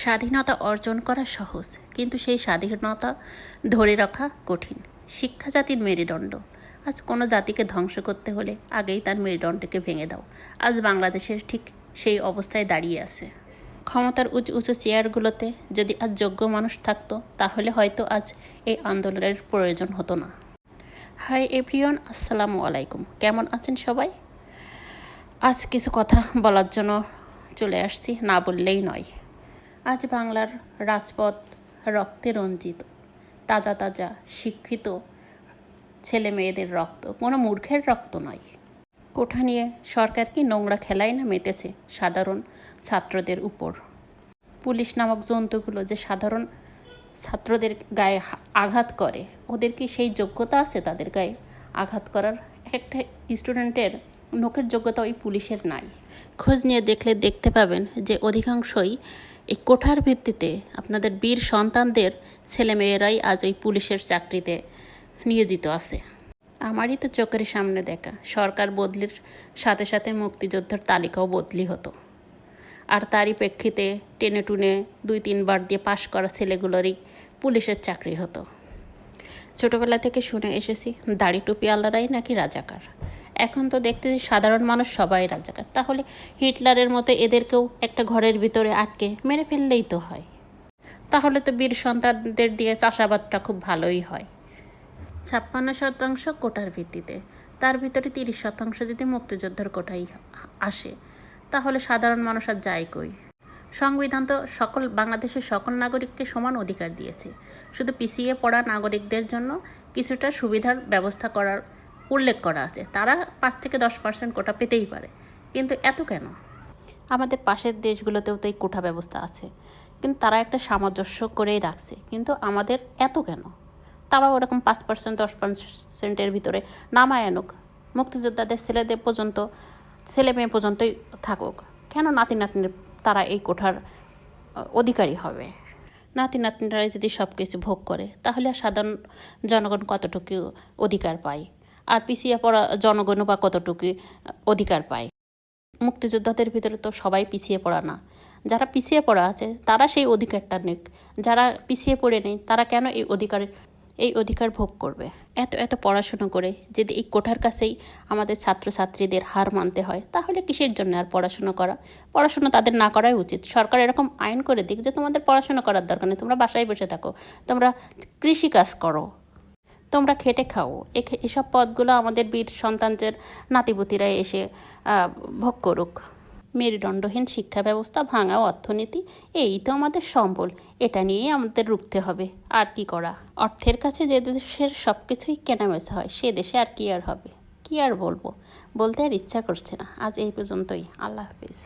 স্বাধীনতা অর্জন করা সহজ, কিন্তু সেই স্বাধীনতা ধরে রাখা কঠিন। শিক্ষা জাতির মেরুদণ্ড। আজ কোনো জাতিকে ধ্বংস করতে হলে আগেই তার মেরুদণ্ডকে ভেঙে দাও। আজ বাংলাদেশের ঠিক সেই অবস্থায় দাঁড়িয়ে আছে। ক্ষমতার উঁচু উঁচু চেয়ারগুলোতে যদি আজ যোগ্য মানুষ থাকতো, তাহলে হয়তো আজ এই আন্দোলনের প্রয়োজন হতো না। হাই এভরিওয়ান, আসসালামু আলাইকুম। কেমন আছেন সবাই? আজ কিছু কথা বলার জন্য চলে আসছি, না বললেই নয়। আজ বাংলার রাজপথ রক্তে রঞ্জিত, তাজা তাজা শিক্ষিত ছেলে মেয়েদের রক্ত। কোনো মূর্খের রক্ত নয়। কোঠা নিয়ে সরকার কি নোংরা খেলায় না মেতেছে সাধারণ ছাত্রদের উপর? পুলিশ নামক জন্তুগুলো যে সাধারণ ছাত্রদের গায়ে আঘাত করে, ওদের কি সেই যোগ্যতা আছে তাদের গায়ে? আঘাত করার একটা স্টুডেন্টের নোকের যোগ্যতা ওই পুলিশের নাই। খোঁজ নিয়ে দেখলে দেখতে পাবেন যে অধিকাংশই এই কোঠার ভিত্তিতে আপনাদের বীর সন্তানদের ছেলেমেয়েরাই আজ ওই পুলিশের চাকরিতে নিয়োজিত আছে। আমারই তো চোখের সামনে দেখা, সরকার বদলির সাথে সাথে মুক্তিযোদ্ধার তালিকাও বদলি হতো। আর তারই প্রেক্ষিতে টেনে টুনে দুই তিনবার দিয়ে পাশ করা ছেলেগুলোরই পুলিশের চাকরি হতো। ছোটবেলা থেকে শুনে এসেছি, দাড়ি টুপি আল্লাহরাই নাকি রাজাকার। এখন তো দেখতেছি সাধারণ মানুষ সবাই রাজাকার। তাহলে হিটলারের মতো এদেরকেও একটা ঘরের ভিতরে আটকে মেরে ফেললেই তো হয়। তাহলে তো বীর সন্তানদের দিয়ে চাষাবাদটা খুব ভালোই হয়। ছাপ্পান্ন শতাংশ কোটার ভিত্তিতে, তার ভিতরে তিরিশ শতাংশ যদি মুক্তিযোদ্ধার কোটাই আসে, তাহলে সাধারণ মানুষ আর যায় কই? সংবিধান তো সকল, বাংলাদেশের সকল নাগরিককে সমান অধিকার দিয়েছে। শুধু পিছিয়ে পড়া নাগরিকদের জন্য কিছুটা সুবিধার ব্যবস্থা করার উল্লেখ করা আছে, তারা পাঁচ থেকে দশ পার্সেন্ট কোটা পেতেই পারে। কিন্তু এত কেন? আমাদের পাশের দেশগুলোতেও তো এই কোঠা ব্যবস্থা আছে। কিন্তু তারা একটা সামঞ্জস্য করেই রাখছে। কিন্তু আমাদের এত কেন? তারাও ওরকম পাঁচ পার্সেন্ট দশ পার্সেন্টের ভিতরে নামায় আনুক। মুক্তিযোদ্ধাদের ছেলেদের পর্যন্ত, ছেলে মেয়ে পর্যন্তই থাকুক। কেন নাতি নাতনির, তারা এই কোঠার অধিকারী হবে? নাতি নাতনিরাই যদি সব কিছু ভোগ করে, তাহলে সাধারণ জনগণ কতটুকু অধিকার পায়? আর পিছিয়ে পড়া জনগণও বা কতটুকু অধিকার পায়? মুক্তিযোদ্ধাদের ভিতরে তো সবাই পিছিয়ে পড়া না। যারা পিছিয়ে পড়া আছে, তারা সেই অধিকারটা নেক। যারা পিছিয়ে পড়ে নেই, তারা কেন এই অধিকার এই অধিকার ভোগ করবে? এত এত পড়াশুনো করে যদি এই কোঠার কাছেই আমাদের ছাত্রছাত্রীদের হার মানতে হয়, তাহলে কিসের জন্য আর পড়াশুনো করা? পড়াশুনো তাদের না করাই উচিত। সরকার এরকম আইন করে দিক যে তোমাদের পড়াশুনো করার দরকার নেই। তোমরা বাসায় বসে থাকো। তোমরা কৃষিকাজ করো। তোমরা খেটে খাও। এসব পদগুলো আমাদের বীর সন্তানদের নাতিপুতিরা এসে ভোগ করুক। মেরুদণ্ডহীন শিক্ষা ব্যবস্থা, ভাঙা অর্থনীতি, এই তো আমাদের সম্বল। এটা নিয়েই আমাদের রুখতে হবে। আর কি করা? অর্থের কাছে যে দেশের সব কিছুই কেনাবেচা হয়, সে দেশে আর কি আর হবে? কি আর বলব? বলতে আর ইচ্ছা করছে না। আজ এই পর্যন্তই। আল্লাহ হাফিজ।